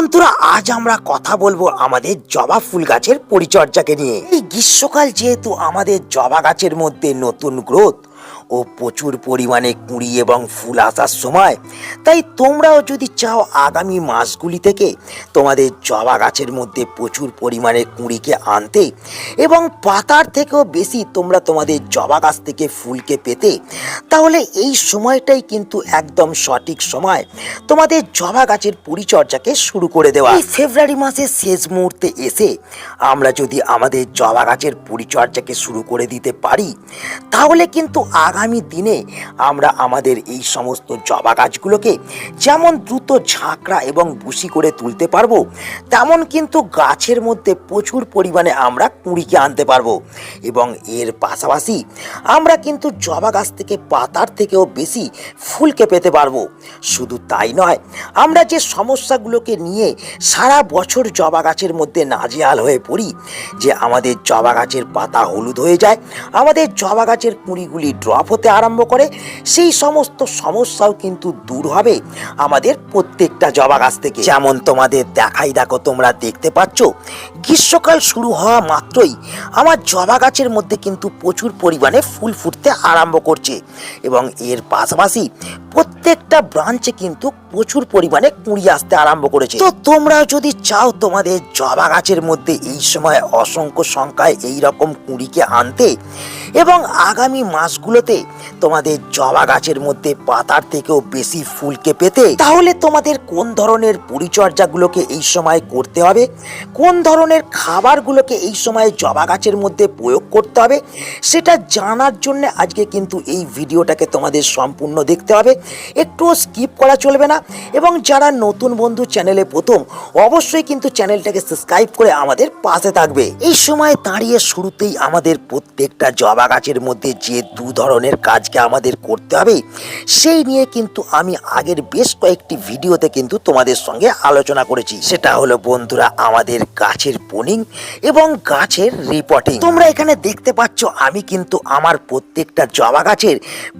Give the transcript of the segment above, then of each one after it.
বন্ধুরা আজ আমরা কথা বলব আমাদের জবা ফুল গাছের পরিচর্যাকে নিয়ে। এই গ্রীষ্মকাল যেহেতু আমাদের জবা গাছের মধ্যে নতুন গ্রোথ ও প্রচুর পরিমাণে কুঁড়ি এবং ফুল আসার সময়, তাই তোমরাও যদি চাও আগামী মাসগুলি থেকে তোমাদের জবা গাছের মধ্যে প্রচুর পরিমাণে কুঁড়িকে আনতে এবং পাতার থেকেও বেশি তোমরা তোমাদের জবা গাছ থেকে ফুলকে পেতে, তাহলে এই সময়টাই কিন্তু একদম সঠিক সময় তোমাদের জবা গাছের পরিচর্যাকে শুরু করে দেওয়া। এই ফেব্রুয়ারি মাসের শেষ মুহূর্তে এসে আমরা যদি আমাদের জবা গাছের পরিচর্যাকে শুরু করে দিতে পারি, তাহলে কিন্তু আগামী দিনে আমরা আমাদের এই সমস্ত জবা গাছগুলোকে যেমন দ্রুত ঝাঁকড়া এবং বুশি করে তুলতে পারব, তেমন কিন্তু গাছের মধ্যে প্রচুর পরিমাণে আমরা কুঁড়িকে আনতে পারব। এবং এর পাশাপাশি আমরা কিন্তু জবা গাছ থেকে পাতার থেকেও বেশি ফুলকে পেতে পারব। শুধু তাই নয়, আমরা যে সমস্যাগুলোকে নিয়ে সারা বছর জবা গাছের মধ্যে নাজেহাল হয়ে পড়ি, যে আমাদের জবা গাছের পাতা হলুদ হয়ে যায়, আমাদের জবা গাছের কুঁড়িগুলি ড্রপ হতে আরম্ভ করে, সেই সমস্ত সমস্যাও কিন্তু দূর হবে আমাদের প্রত্যেকটা জবা গাছ থেকে। যেমন তোমাদের দেখাই, দেখো তোমরা দেখতে পাচ্ছ, গ্রীষ্মকাল শুরু হওয়া মাত্রই আমার জবা গাছের মধ্যে কিন্তু প্রচুর পরিমাণে ফুল ফুটতে আরম্ভ করছে এবং এর পাশাপাশি প্রত্যেকটা ব্রাঞ্চে কিন্তু প্রচুর পরিমাণে কুঁড়ি আসতে আরম্ভ করেছে। তো তোমরা যদি চাও তোমাদের জবা গাছের মধ্যে এই সময় অসংখ্য সংখ্যায় এই রকম কুঁড়িকে আনতে এবং আগামী মাসগুলোতে তোমাদের জবা গাছের মধ্যে পাতার থেকেও বেশি ফুলকে পেতে তাহলে তোমাদের কোন ধরনের পরিচর্যাগুলোকে এই সময় করতে হবে? কোন ধরনের খাবারগুলোকে এই সময় জবা গাছের মধ্যে প্রয়োগ করতে হবে? সেটা জানার জন্য আজকে কিন্তু এই ভিডিওটাকে তোমাদের সম্পূর্ণ দেখতে হবে। একটুও স্কিপ করা চলবে না। এবং যারা নতুন বন্ধু চ্যানেলে প্রথম, অবশ্যই কিন্তু চ্যানেলটাকে সাবস্ক্রাইব করে আমাদের পাশে থাকবে। এই সময় দাঁড়িয়ে শুরুতেই আমাদের প্রত্যেকটা জবা গাছের মধ্যে যে দু ধরনের কাজকে আমাদের করতে হবে। সেই নিয়ে কিন্তু আমি আগের বেশ কয়েকটি ভিডিওতে কিন্তু তোমাদের সঙ্গে আলোচনা করেছি। সেটা হলো বন্ধুরা আমাদের গাছের পোনিং এবং গাছের রিপোর্টিং তোমরা এখানে দেখতে পাচ্ছ আমি কিন্তু আমার প্রত্যেকটা জবা গাছের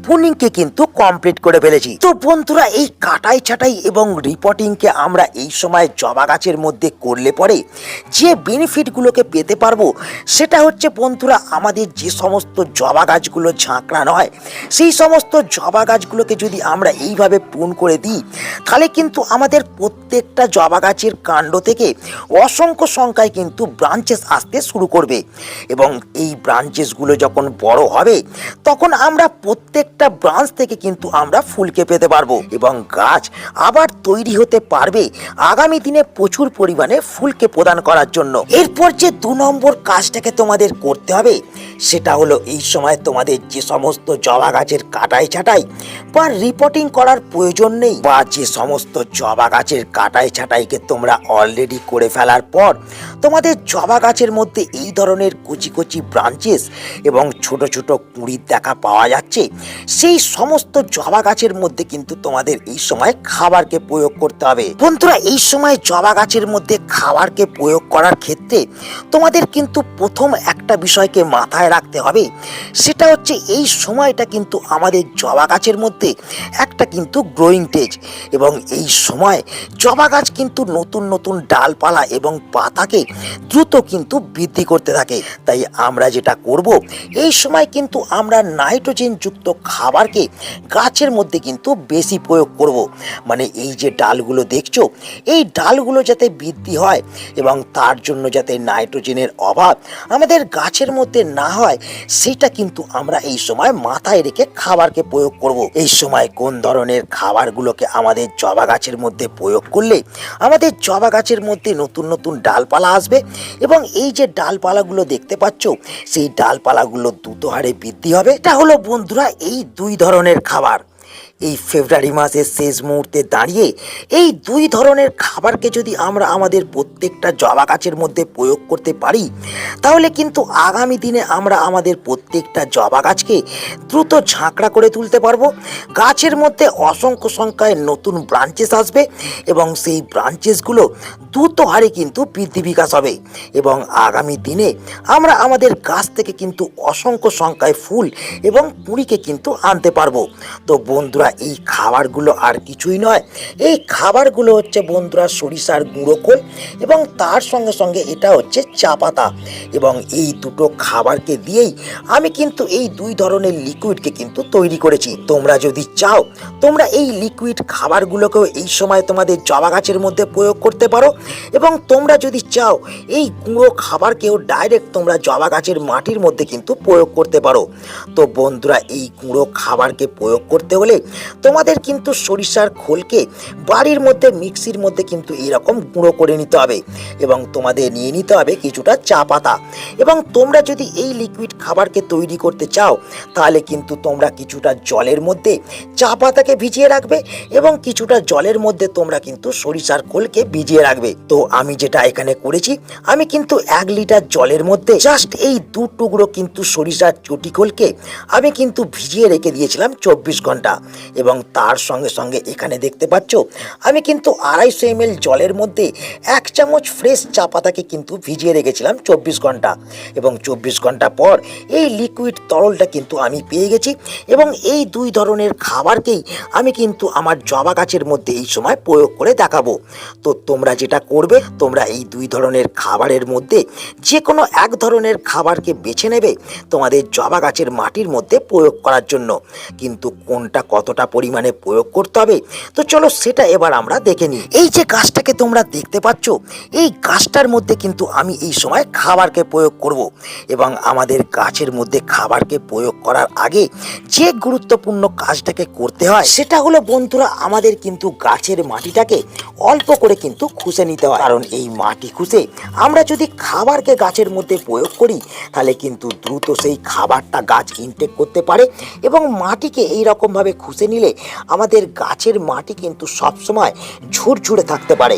পুনিংকে কিন্তু কমপ্লিট করে ফেলেছি। তো বন্ধুরা এই কাটাই ছাটাই এবং রিপোর্টিংকে আমরা এই সময় জবা গাছের মধ্যে করলে পরে যে বেনিফিটগুলোকে পেতে পারব, সেটা হচ্ছে বন্ধুরা আমাদের যে সমস্ত জবা গাছগুলো ঝাঁকড়া নয় সেই সমস্ত জবা গাছগুলোকে যদি আমরা এইভাবে পুন করে দিই, তাহলে কিন্তু আমাদের প্রত্যেকটা জবা গাছের কাণ্ড থেকে অসংখ্য সংখ্যায় কিন্তু ব্রাঞ্চেস আসতে শুরু করবে। এবং এই ব্রাঞ্চেসগুলো যখন বড় হবে, তখন আমরা প্রত্যেকটা ব্রাঞ্চ থেকে কিন্তু আমরা ফুলকে পেতে পারব এবং গাছ আবার তৈরি হতে পারবে আগামী দিনে প্রচুর পরিমাণে ফুলকে প্রদান করার জন্য। এরপর যে দু নম্বর কাজটাকে তোমাদের করতে হবে, সেটা হলো এই সময় তোমাদের যে সমস্ত জবা গাছের কাটাই ছাটাই বা রিপোর্টিং করার প্রয়োজন নেই। বা যে সমস্ত জবা গাছের কাটাই ছাটাইকে তোমরা অলরেডি করে ফেলার পর তোমাদের জবা গাছের মধ্যে এই ধরনের কচি কচি ব্রাঞ্চেস এবং ছোট ছোট কুঁড়ির দেখা পাওয়া যাচ্ছে, সেই সমস্ত জবা গাছের মধ্যে কিন্তু তোমাদের এই সময় খাবারকে প্রয়োগ করতে হবে। বন্ধুরা, এই সময় জবা গাছের মধ্যে খাবারকে প্রয়োগ করার ক্ষেত্রে তোমাদের কিন্তু প্রথম একটা বিষয়কে মাথায় রাখতে হবে, সেটা হচ্ছে এই সময়টা কিন্তু আমাদের জবা গাছের মধ্যে, একটা কিন্তু গ্রোয়িং টেজ এবং এই সময় জবা গাছ কিন্তু নতুন নতুন ডালপালা এবং পাতাকে দ্রুত কিন্তু বৃদ্ধি করতে থাকে। তাই আমরা যেটা করব, এই সময় কিন্তু আমরা নাইট্রোজেন যুক্ত খাবারকে গাছের মধ্যে কিন্তু বেশি প্রয়োগ করব। মানে এই যে ডালগুলো দেখছ, এই ডালগুলো যাতে বৃদ্ধি হয় এবং তার জন্য যাতে নাইট্রোজেনের অভাব আমাদের গাছের মধ্যে না হয়, সেটা কিন্তু আমরা এই সময় মাথায় রেখে খাবারকে প্রয়োগ করব। এই সময় কোন ধরনের খাবারগুলোকে আমাদের জবা গাছের মধ্যে প্রয়োগ করলে আমাদের জবা গাছের মধ্যে নতুন নতুন ডালপালা আসবে এবং এই যে ডালপালাগুলো দেখতে পাচ্ছ, সেই ডালপালাগুলো দ্রুত হারে বৃদ্ধি হবে। এটা হলো বন্ধুরা এই দুই ধরনের খাবার। এই ফেব্রুয়ারি মাসের শেষ মুহূর্তে দাঁড়িয়ে এই দুই ধরনের খাবারকে যদি আমরা আমাদের প্রত্যেকটা জবা গাছের মধ্যে প্রয়োগ করতে পারি, তাহলে কিন্তু আগামী দিনে আমরা আমাদের প্রত্যেকটা জবা গাছকে দ্রুত ঝাঁকড়া করে তুলতে পারব। গাছের মধ্যে অসংখ্য সংখ্যায় নতুন ব্রাঞ্চেস আসবে এবং সেই ব্রাঞ্চেসগুলো দ্রুত হারে কিন্তু বৃদ্ধি বিকাশ হবে এবং আগামী দিনে আমরা আমাদের গাছ থেকে কিন্তু অসংখ্য সংখ্যায় ফুল এবং কুড়িকে কিন্তু আনতে পারব। তো বন্ধুরা এই খাবারগুলো আর কিছুই নয়। এই খাবারগুলো হচ্ছে বন্ধুরা সরিষার গুঁড়ো কোল এবং তার সঙ্গে সঙ্গে এটা হচ্ছে চা পাতা। এবং এই দুটো খাবারকে দিয়েই আমি কিন্তু এই দুই ধরনের লিকুইডকে কিন্তু তৈরি করেছি। তোমরা যদি চাও, তোমরা এই লিকুইড খাবারগুলোকেও এই সময় তোমাদের জবা গাছের মধ্যে প্রয়োগ করতে পারো এবং তোমরা যদি চাও, এই গুঁড়ো খাবারকেও ডাইরেক্ট তোমরা জবা গাছের মাটির মধ্যে কিন্তু প্রয়োগ করতে পারো। তো বন্ধুরা, এই গুঁড়ো খাবারকে প্রয়োগ করতে হলে তোমাদের কিন্তু সরিষার খোলকে বাড়ির মধ্যে, মিক্সির মধ্যে কিন্তু এরকম গুঁড়ো করে নিতে হবে এবং তোমাদের নিয়ে নিতে হবে কিছুটা চা পাতা। এবং তোমরা যদি এই লিকুইড খাবারকে তৈরি করতে চাও, তাহলে কিন্তু তোমরা কিছুটা জলের মধ্যে চা পাতাকে ভিজিয়ে রাখবে এবং কিছুটা জলের মধ্যে তোমরা কিন্তু সরিষার খোলকে ভিজিয়ে রাখবে। তো আমি যেটা এখানে করেছি, আমি কিন্তু এক লিটার জলের মধ্যে জাস্ট এই দু টুকরো কিন্তু সরিষার চটি খোলকে আমি কিন্তু ভিজিয়ে রেখে দিয়েছিলাম চব্বিশ ঘণ্টা। এবং তার সঙ্গে সঙ্গে এখানে দেখতে পাচ্ছ, আমি কিন্তু আড়াইশো এম জলের মধ্যে এক চামচ ফ্রেশ চা পাতাকে কিন্তু ভিজিয়ে রেখেছিলাম চব্বিশ ঘণ্টা। এবং চব্বিশ ঘণ্টা পর এই লিকুইড তরলটা কিন্তু আমি পেয়ে গেছি এবং এই দুই ধরনের খাবারকেই আমি কিন্তু আমার জবা গাছের মধ্যে এই সময় প্রয়োগ করে দেখাবো। তো তোমরা যেটা করবে, তোমরা এই দুই ধরনের খাবারের মধ্যে যে কোনো এক ধরনের খাবারকে বেছে নেবে তোমাদের জবা গাছের মাটির মধ্যে প্রয়োগ করার জন্য। কিন্তু কোনটা কতটা পরিমাণে প্রয়োগ করতে হবে? তো চলো সেটা এবার আমরা দেখে নিই। এই যে গাছটাকে তোমরা দেখতে পাচ্ছ, এই গাছটার মধ্যে কিন্তু আমি এই সময় খাবারকে প্রয়োগ করব এবং আমাদের গাছের মধ্যে খাবারকে প্রয়োগ করার আগে যে গুরুত্বপূর্ণ কাজটাকে করতে হয়, সেটা হলো বন্ধুরা আমাদের কিন্তু গাছের মাটিটাকে অল্প করে কিন্তু খুশে নিতে হয়। কারণ এই মাটি খুশে আমরা যদি খাবারকে গাছের মধ্যে প্রয়োগ করি, তাহলে কিন্তু দ্রুত সেই খাবারটা গাছ ইনটেক করতে পারে এবং মাটিকে এই রকমভাবে খুশে নিলে আমাদের গাছের মাটি কিন্তু সবসময় ঝুরঝুরে থাকতে পারে।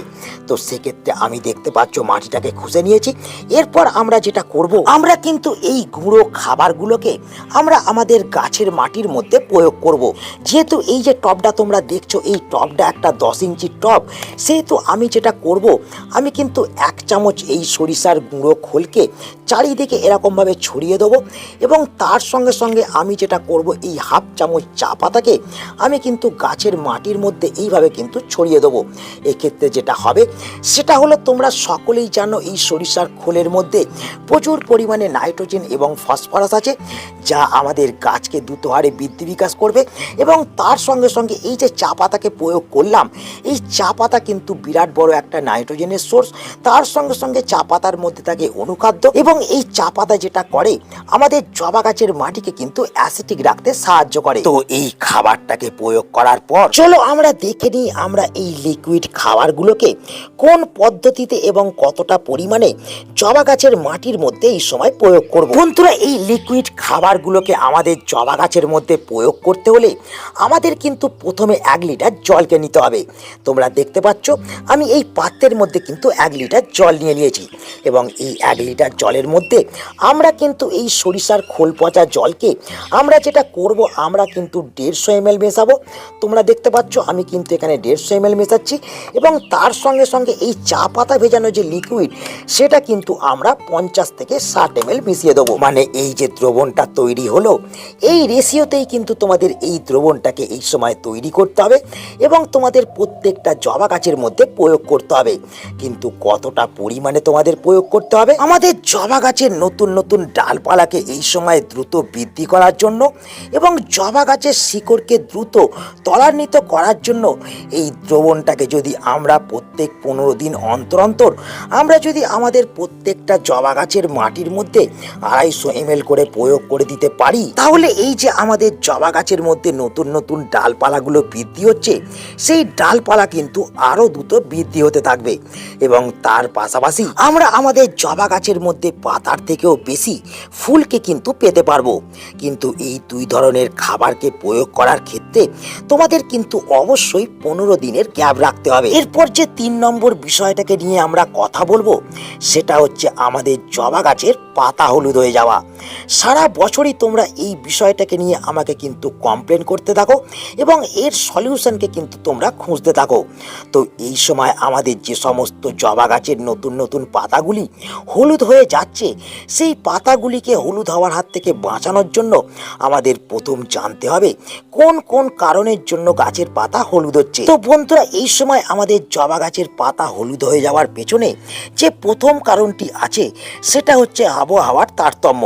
তো সেক্ষেত্রে আমি দেখতে পাচ্ছ মাটিটাকে খুঁজে নিয়েছি। এরপর আমরা যেটা করব, আমরা কিন্তু এই গুঁড়ো খাবারগুলোকে আমরা আমাদের গাছের মাটির মধ্যে প্রয়োগ করব। যেহেতু এই যে টবটা তোমরা দেখছ, এই টবটা একটা দশ ইঞ্চির টব সেহেতু আমি যেটা করব, আমি কিন্তু এক চামচ এই সরিষার গুঁড়ো খোলকে চারিদিকে এরকমভাবে ছড়িয়ে দেবো এবং তার সঙ্গে সঙ্গে আমি যেটা করব, এই হাফ চামচ চা পাতাকে আমি কিন্তু গাছের মাটির মধ্যে এইভাবে কিন্তু ছড়িয়ে দেবো। এক্ষেত্রে যেটা হবে, সেটা হলো তোমরা সকলেই জানো এই সরিষার খোলের মধ্যে প্রচুর পরিমাণে নাইট্রোজেন এবং ফসফরাস আছে, যা আমাদের গাছকে দ্রুত হারে বৃদ্ধি বিকাশ করবে এবং তার সঙ্গে সঙ্গে এই যে চা পাতাকে প্রয়োগ করলাম, এই চা পাতা কিন্তু বিরাট বড় একটা নাইট্রোজেনের সোর্স। তার সঙ্গে সঙ্গে চা পাতার মধ্যে থাকে অনুখাদ্য এবং এই চা পাতা যেটা করে, আমাদের জবা গাছের মাটিকে কিন্তু অ্যাসিটিক রাখতে সাহায্য করে। তো এই খাবারটাকে প্রয়োগ করার পর চলো আমরা দেখে নিই আমরা এই লিকুইড খাবারগুলোকে কোন পদ্ধতিতে এবং কতটা পরিমাণে জবা গাছের মাটির মধ্যে এই সময় প্রয়োগ করব। বন্ধুরা, এই লিকুইড খাবারগুলোকে আমাদের জবা গাছের মধ্যে প্রয়োগ করতে হলে আমাদের কিন্তু প্রথমে এক লিটার জলকে নিতে হবে। তোমরা দেখতে পাচ্ছ, আমি এই পাত্রের মধ্যে কিন্তু এক লিটার জল নিয়ে নিয়েছি এবং এই এক লিটার জলের মধ্যে আমরা কিন্তু এই সরিষার খোল পচা জলকে আমরা যেটা করব, আমরা কিন্তু দেড়শো এম এল মেশাবো। তোমরা দেখতে পাচ্ছ, আমি কিন্তু এখানে দেড়শো এম এল মেশাচ্ছি এবং তার সঙ্গে সঙ্গে এই চা পাতা ভেজানো যে লিকুইড সেটা কিন্তু আমরা পঞ্চাশ থেকে ষাট এম এল মিশিয়ে দেবো। মানে এই যে দ্রবণটা তৈরি হলো, এই রেশিওতেই কিন্তু তোমাদের এই দ্রবণটাকে এই সময় তৈরি করতে হবে এবং তোমাদের প্রত্যেকটা জবা গাছের মধ্যে প্রয়োগ করতে হবে। কিন্তু কতটা পরিমাণে তোমাদের প্রয়োগ করতে হবে? আমাদের জবা গাছের নতুন নতুন ডালপালাকে এই সময় দ্রুত বৃদ্ধি করার জন্য এবং জবা গাছের শিকড়কে দ্রুত ত্বরান্বিত করার জন্য এই দ্রবণটাকে যদি আমরা প্রত্যেক পনেরো দিন অন্তর অন্তর, আমরা যদি আমাদের প্রত্যেকটা জবা গাছের মাটির মধ্যে আড়াইশো এম করে প্রয়োগ করে দিতে পারি? তাহলে এই যে আমাদের জবা গাছের মধ্যে নতুন নতুন ডালপালাগুলো বৃদ্ধি হচ্ছে, সেই ডালপালা কিন্তু আরও দ্রুত বৃদ্ধি হতে থাকবে। এবং তার পাশাপাশি আমরা আমাদের জবা গাছের মধ্যে পাতার থেকেও বেশি ফুলকে কিন্তু পেতে পারব। কিন্তু এই দুই ধরনের খাবারকে প্রয়োগ করার ক্ষেত্রে তোমাদের কিন্তু অবশ্যই পনেরো দিনের গ্যাপ রাখতে হবে। এরপর যে তিন নম্বর বিষয়টাকে নিয়ে আমরা কথা বলব, সেটা হচ্ছে আমাদের জবা গাছের পাতা হলুদ হয়ে যাওয়া। সারা বছরই তোমরা এই বিষয়টাকে নিয়ে আমাকে কিন্তু কমপ্লেন করতে থাকো এবং এর সলিউশনকে কিন্তু তোমরা খুঁজতে থাকো। তো এই সময় আমাদের যে সমস্ত জবা গাছের নতুন নতুন পাতাগুলি হলুদ হয়ে যাচ্ছে, সেই পাতাগুলিকে হলুদ হওয়ার হাত থেকে বাঁচানোর জন্য আমাদের প্রথম জানতে হবে কোন কোন কারণের জন্য গাছের পাতা হলুদ হচ্ছে। তো বন্ধুরা, এই সময় আমাদের জবা গাছের পাতা হলুদ হয়ে যাওয়ার পেছনে যে প্রথম কারণটি আছে সেটা হচ্ছে আবহাওয়ার তারতম্য।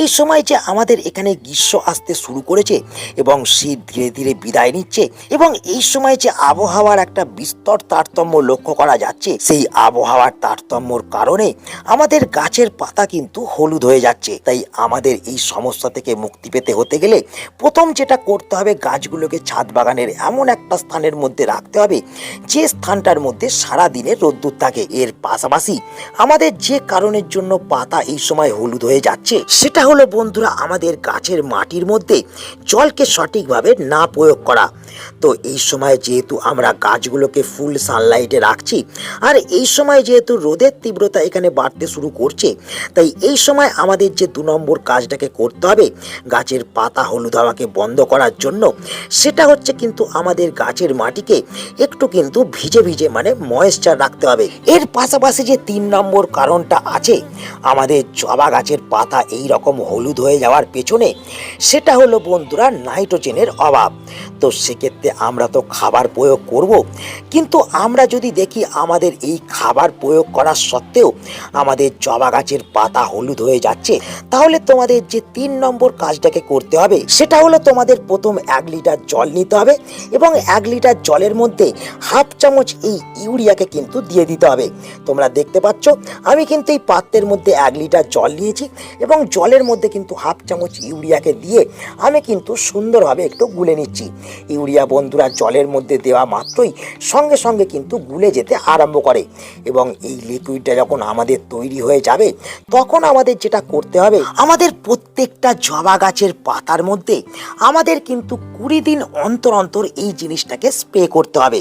এই সময় যে আমাদের এখানে গ্রীষ্ম আসতে শুরু করেছে এবং শীত ধীরে ধীরে বিদায় নিচ্ছে এবং এই সময় যে আবহাওয়ার একটা বিস্তর তারতম্য লক্ষ্য করা যাচ্ছে, সেই আবহাওয়ার তারতম্যর কারণে আমাদের গাছের পাতা কিন্তু হলুদ হয়ে যাচ্ছে। তাই আমাদের এই সমস্যা থেকে মুক্তি পেতে হতে গেলে প্রথম যেটা করতে হবে, গাছগুলোকে ছাদ বাগানের এমন একটা স্থানের মধ্যে রাখতে হবে, যে স্থানটার মধ্যে সারা দিনের রোদ্দুর থাকে। এর পাশাপাশি আমাদের যে কারণের জন্য পাতা এই সময় হলুদ হয়ে যাচ্ছে। সেটা হলো বন্ধুরা আমাদের গাছের মাটির মধ্যে জলকে সঠিকভাবে না প্রয়োগ করা। তো এই সময় যেহেতু আমরা গাছগুলোকে ফুল সানলাইটে রাখছি, আর এই সময় যেহেতু রোদের তীব্রতা এখানে বাড়তে শুরু করছে, তাই এই সময় আমাদের যে দু নম্বর কাজটাকে করতে হবে, গাছের পাতা হলুদ হওয়াকে বন্ধ করার জন্য, সেটা হচ্ছে কিন্তু আমাদের গাছের মাটিকে একটু কিন্তু ভিজে ভিজে মানে ময়েশ্চার রাখতে হবে। এর পাশাপাশি যে তিন নম্বর কারণটা আছে আমাদের জবা গাছের পাতা এই রকম হলুদ হয়ে যাওয়ার পেছনে সেটা হলো বন্ধুরা নাইট্রোজেনের অভাব। তো সেক্ষেত্রে আমরা তো খাবার প্রয়োগ করব। কিন্তু আমরা যদি দেখি আমাদের এই খাবার প্রয়োগ করা সত্ত্বেও আমাদের জবা গাছের পাতা হলুদ হয়ে যাচ্ছে, তাহলে তোমাদের যে তিন নম্বর কাজটাকে করতে হবে, সেটা হলো তোমাদের প্রথম এক লিটার জল নিতে হবে এবং এক লিটার জলের মধ্যে হাফ চামচ এই ইউরিয়াকে কিন্তু দিয়ে দিতে হবে। তোমরা দেখতে পাচ্ছ, আমি কিন্তু এই পাত্রের মধ্যে এক লিটার জল নিয়েছি এবং জলের মধ্যে কিন্তু হাফ চামচ ইউরিয়াকে দিয়ে আমি কিন্তু সুন্দরভাবে একটু গুলে নিচ্ছি। ইউরিয়া বন্ধুরা জলের মধ্যে দেওয়া মাত্রই সঙ্গে সঙ্গে কিন্তু গুলে যেতে আরম্ভ করে। এবং এই লিকুইডটা যখন আমাদের তৈরি হয়ে যাবে, তখন আমাদের যেটা করতে হবে, আমাদের প্রত্যেকটা জবা গাছের পাতার মধ্যে আমাদের কিন্তু কুড়ি দিন অন্তর অন্তর এই জিনিসটাকে স্প্রে করতে হবে।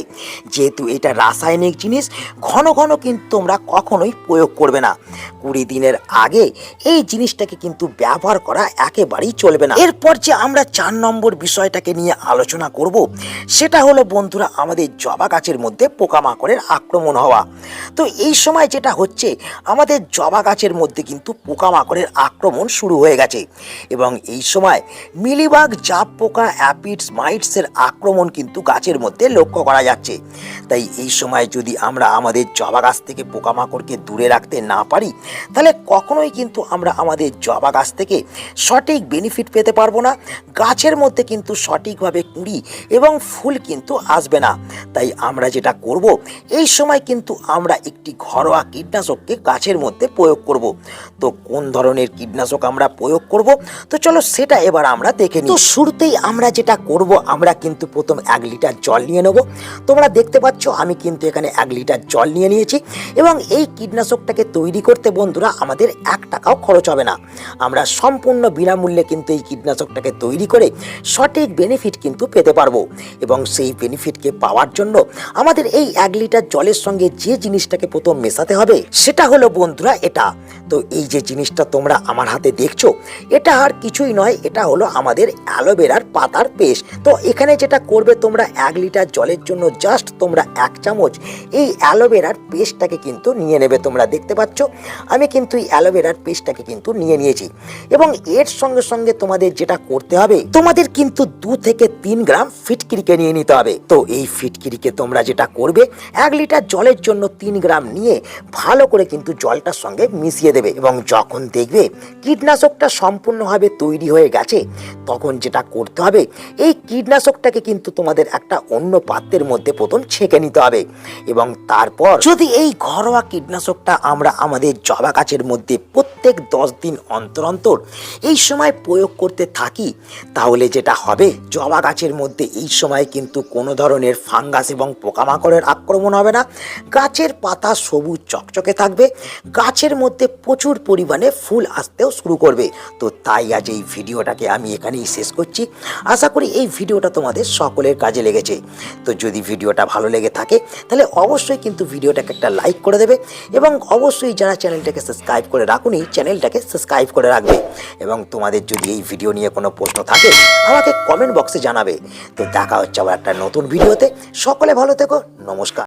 যেহেতু এটা রাসায়নিক জিনিস, ঘন ঘন কিন্তু তোমরা কখনোই প্রয়োগ করবে না। কুড়ি দিনের আগে এই জিনিসটাকে কিন্তু ব্যবহার করা একেবারেই চলবে না। এরপর যে আমরা চার নম্বর বিষয়টাকে নিয়ে আলোচনা করব। সেটা হলো, বন্ধুরা, আমাদের জবা গাছের মধ্যে পোকামাকড়ের আক্রমণ হওয়া। তো এই সময় যেটা হচ্ছে, আমাদের জবা গাছের মধ্যে কিন্তু পোকামাকড়ের আক্রমণ শুরু হয়ে গেছে। এবং এই সময় মিলিবাগ জাপ পোকা অ্যাপিডস মাইটসের আক্রমণ কিন্তু গাছের মধ্যে লক্ষ্য করা যাচ্ছে। তাই এই সময় যদি আমরা আমাদের জবা গাছ থেকে পোকামাকড়কে দূরে রাখতে না পারি, তাহলে কখনোই কিন্তু আমরা আমাদের জবা গাছ থেকে সঠিক বেনিফিট পেতে পারব না। গাছের মধ্যে কিন্তু সঠিকভাবে কুঁড়ি এবং ফুল কিন্তু আসবে না। তাই আমরা যেটা করব, এই সময় কিন্তু আমরা একটি ঘরোয়া কীটনাশককে গাছের মধ্যে প্রয়োগ করব। তো কোন ধরনের কীটনাশক আমরা প্রয়োগ করব? তো চলো সেটা এবার আমরা দেখে নিই। তো শুরুতেই আমরা যেটা করব, আমরা কিন্তু প্রথম এক লিটার জল নিয়ে নেব। তোমরা দেখতে পাচ্ছ, আমি কিন্তু এখানে এক লিটার জল নিয়ে নিয়েছি এবং এই কীটনাশকটাকে তৈরি করতে বন্ধুরা আমাদের এক টাকাও খরচ হবে না। আমরা সম্পূর্ণ বিনামূল্যে কিন্তু এই কীটনাশকটাকে তৈরি করে সঠিক বেনিফিট কিন্তু পেতে পারব। এবং সেই বেনিফিটকে পাওয়ার জন্য আমাদের এই এক লিটার জলের সঙ্গে যে জিনিসটাকে প্রথম মেশাতে হবে, সেটা হলো বন্ধুরা এটা। তো এই যে জিনিসটা তোমরা আমার হাতে দেখছ, এটা আর কিছুই নয়, এটা হলো আমাদের অ্যালোভেরার পাতার পেস্ট। তো এখানে যেটা করবে তোমরা এক লিটার জলের জন্য জাস্ট তোমরা এক চামচ এই অ্যালোভেরার পেস্টটাকে কিন্তু নিয়ে নেবে তোমরা দেখতে পাচ্ছ। আমি কিন্তু এই অ্যালোভেরার পেস্টটাকে কিন্তু নিয়ে নিয়েছি। এবং এর সঙ্গে সঙ্গে তোমাদের যেটা করতে হবে, তোমাদের কিন্তু দু থেকে তিন গ্রাম ফিটকিরিকে নিয়ে নিতে হবে। তো এই ফিটকিরিকে তোমরা যেটা করবে, এক লিটার জলের জন্য তিন গ্রাম নিয়ে ভালো করে কিন্তু জলটার সঙ্গে মিশিয়ে দেবে এবং যখন দেখবে কীটনাশকটা সম্পূর্ণভাবে তৈরি হয়ে গেছে, তখন যেটা করতে হবে, এই কীটনাশকটাকে কিন্তু তোমাদের একটা অন্য পাত্রের মধ্যে প্রথম ছেঁকে নিতে হবে এবং তারপর যদি এই ঘরোয়া কীটনাশকটা আমরা আমাদের জবা গাছের মধ্যে প্রত্যেক দশ দিন অন্তর অন্তর এই সময় প্রয়োগ করতে থাকি, তাহলে যেটা হবে, জবা গাছের মধ্যে এই সময় কিন্তু কোনো ধরনের ফাঙ্গাস এবং পোকামাকড়ের আক্রমণ হবে না। গাছের পাতা সবুজ চকচকে থাকবে। গাছের মধ্যে প্রচুর পরিমাণে ফুল আসতেও শুরু করবে। তো তাই আজ এই ভিডিওটাকে আমি এখানেই শেষ করছি। আশা করি এই ভিডিওটা তোমাদের সকলের কাজে লেগেছে। তো যদি ভিডিওটা ভালো লেগে থাকে, তাহলে অবশ্যই কিন্তু ভিডিওটাকে একটা লাইক করে দেবে এবং অবশ্যই যারা চ্যানেলটাকে সাবস্ক্রাইব করে রাখুনি, চ্যানেলটাকে সাবস্ক্রাইব করে রাখবে। এবং তোমাদের যদি এই ভিডিও নিয়ে কোনো প্রশ্ন থাকে, আমাকে কমেন্ট বক্সে জানাবে। তো দেখা হচ্ছে আবার একটা নতুন ভিডিওতে। সকলে ভালো থেকো নমস্কার।